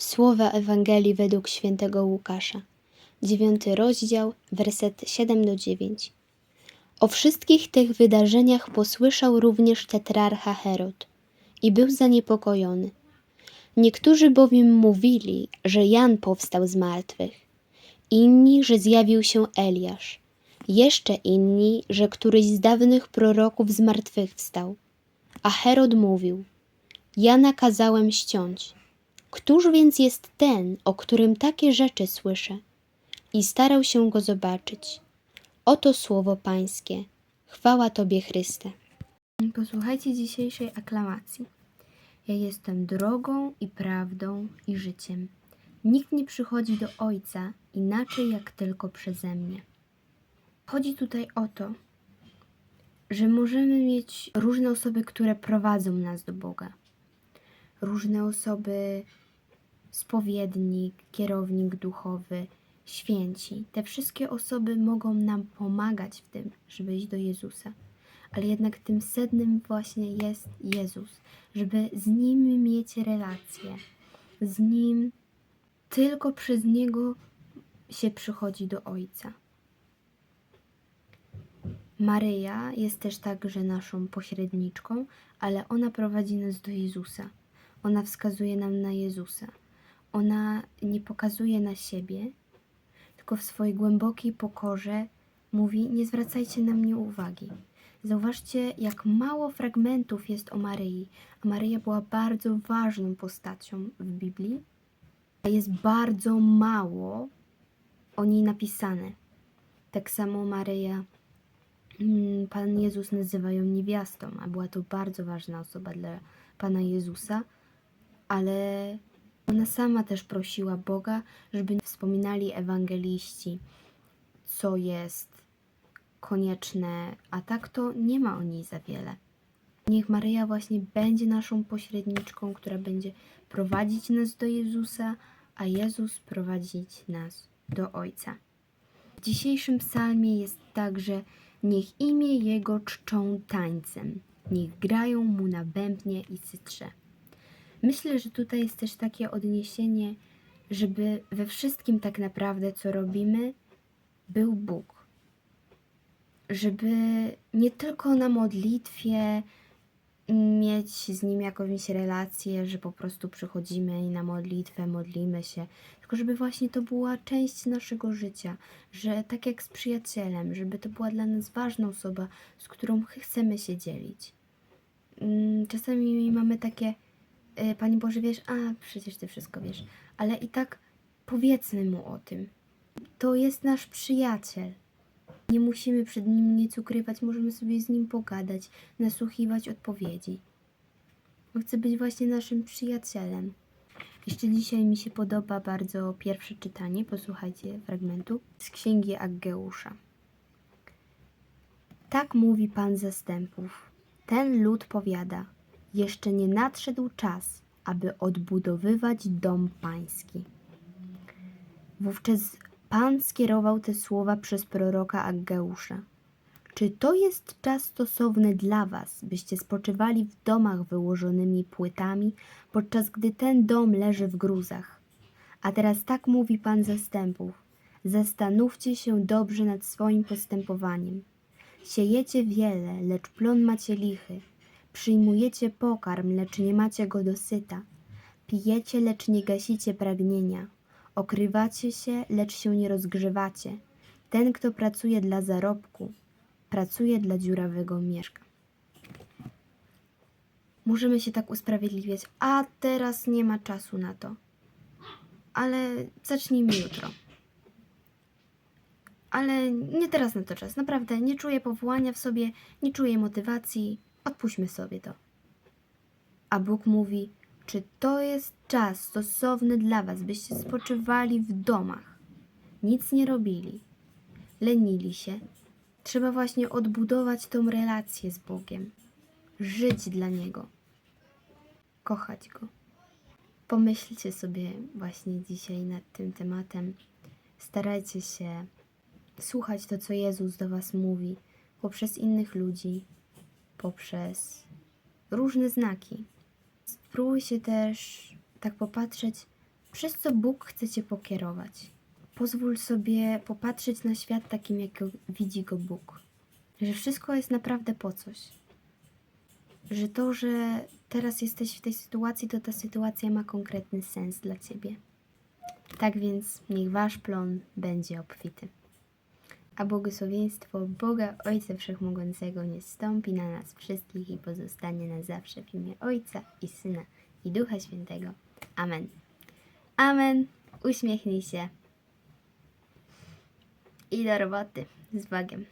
Słowa Ewangelii według świętego Łukasza. Dziewiąty rozdział, werset 7 do 9. O wszystkich tych wydarzeniach posłyszał również tetrarcha Herod i był zaniepokojony. Niektórzy bowiem mówili, że Jan powstał z martwych, inni, że zjawił się Eliasz, jeszcze inni, że któryś z dawnych proroków z martwych wstał. A Herod mówił: Ja nakazałem ściąć. Któż więc jest ten, o którym takie rzeczy słyszę? I starał się go zobaczyć. Oto słowo Pańskie. Chwała Tobie, Chryste. Posłuchajcie dzisiejszej aklamacji. Ja jestem drogą i prawdą i życiem. Nikt nie przychodzi do Ojca inaczej jak tylko przeze mnie. Chodzi tutaj o to, że możemy mieć różne osoby, które prowadzą nas do Boga. Różne osoby, spowiednik, kierownik duchowy, święci. Te wszystkie osoby mogą nam pomagać w tym, żeby iść do Jezusa. Ale jednak tym sednem właśnie jest Jezus, żeby z Nim mieć relację. Z Nim tylko przez Niego się przychodzi do Ojca. Maryja jest też także naszą pośredniczką, ale ona prowadzi nas do Jezusa. Ona wskazuje nam na Jezusa. Ona nie pokazuje na siebie, tylko w swojej głębokiej pokorze mówi: Nie zwracajcie na mnie uwagi. Zauważcie, jak mało fragmentów jest o Maryi. A Maryja była bardzo ważną postacią w Biblii, jest bardzo mało o niej napisane. Tak samo Maryja Mm, Pan Jezus nazywa ją niewiastą, a była to bardzo ważna osoba dla Pana Jezusa, ale ona sama też prosiła Boga, żeby wspominali ewangeliści, co jest konieczne, a tak to nie ma o niej za wiele. Niech Maryja właśnie będzie naszą pośredniczką, która będzie prowadzić nas do Jezusa, a Jezus prowadzić nas do Ojca. W dzisiejszym psalmie jest także Niech imię Jego czczą tańcem, niech grają Mu na bębnie i cytrze. Myślę, że tutaj jest też takie odniesienie, żeby we wszystkim tak naprawdę, co robimy, był Bóg. Żeby nie tylko na modlitwie mieć z Nim jakąś relację, że po prostu przychodzimy i na modlitwę modlimy się, tylko żeby właśnie to była część naszego życia, że tak jak z przyjacielem, żeby to była dla nas ważna osoba, z którą chcemy się dzielić. Mm, Czasami mamy takie, y, Panie Boże, wiesz, a przecież Ty wszystko wiesz, ale i tak powiedzmy Mu o tym. To jest nasz przyjaciel. Nie musimy przed nim nic ukrywać, możemy sobie z nim pogadać, nasłuchiwać odpowiedzi. On chce być właśnie naszym przyjacielem. Jeszcze dzisiaj mi się podoba bardzo pierwsze czytanie, posłuchajcie fragmentu z księgi Aggeusza. Tak mówi Pan zastępów. Ten lud powiada: Jeszcze nie nadszedł czas, aby odbudowywać dom pański. Wówczas Pan skierował te słowa przez proroka Aggeusza. Czy to jest czas stosowny dla was, byście spoczywali w domach wyłożonymi płytami, podczas gdy ten dom leży w gruzach? A teraz tak mówi Pan zastępów. Zastanówcie się dobrze nad swoim postępowaniem. Siejecie wiele, lecz plon macie lichy. Przyjmujecie pokarm, lecz nie macie go dosyta. Pijecie, lecz nie gasicie pragnienia. Okrywacie się, lecz się nie rozgrzewacie. Ten, kto pracuje dla zarobku, pracuje dla dziurawego mieszka. Możemy się tak usprawiedliwiać, a teraz nie ma czasu na to. Ale zacznijmy jutro. Ale nie teraz na to czas. Naprawdę nie czuję powołania w sobie, nie czuję motywacji. Odpuśćmy sobie to. A Bóg mówi: Czy to jest czas stosowny dla Was, byście spoczywali w domach? Nic nie robili, lenili się. Trzeba właśnie odbudować tą relację z Bogiem, żyć dla Niego, kochać Go. Pomyślcie sobie właśnie dzisiaj nad tym tematem. Starajcie się słuchać to, co Jezus do Was mówi, poprzez innych ludzi, poprzez różne znaki. Spróbuj się też tak popatrzeć, przez co Bóg chce Cię pokierować. Pozwól sobie popatrzeć na świat takim, jak widzi go Bóg. Że wszystko jest naprawdę po coś. Że to, że teraz jesteś w tej sytuacji, to ta sytuacja ma konkretny sens dla Ciebie. Tak więc niech Wasz plon będzie obfity. A błogosławieństwo Boga Ojca Wszechmogącego nie stąpi na nas wszystkich i pozostanie na zawsze w imię Ojca i Syna i Ducha Świętego. Amen. Amen. Uśmiechnij się. I do roboty. Z Bogiem.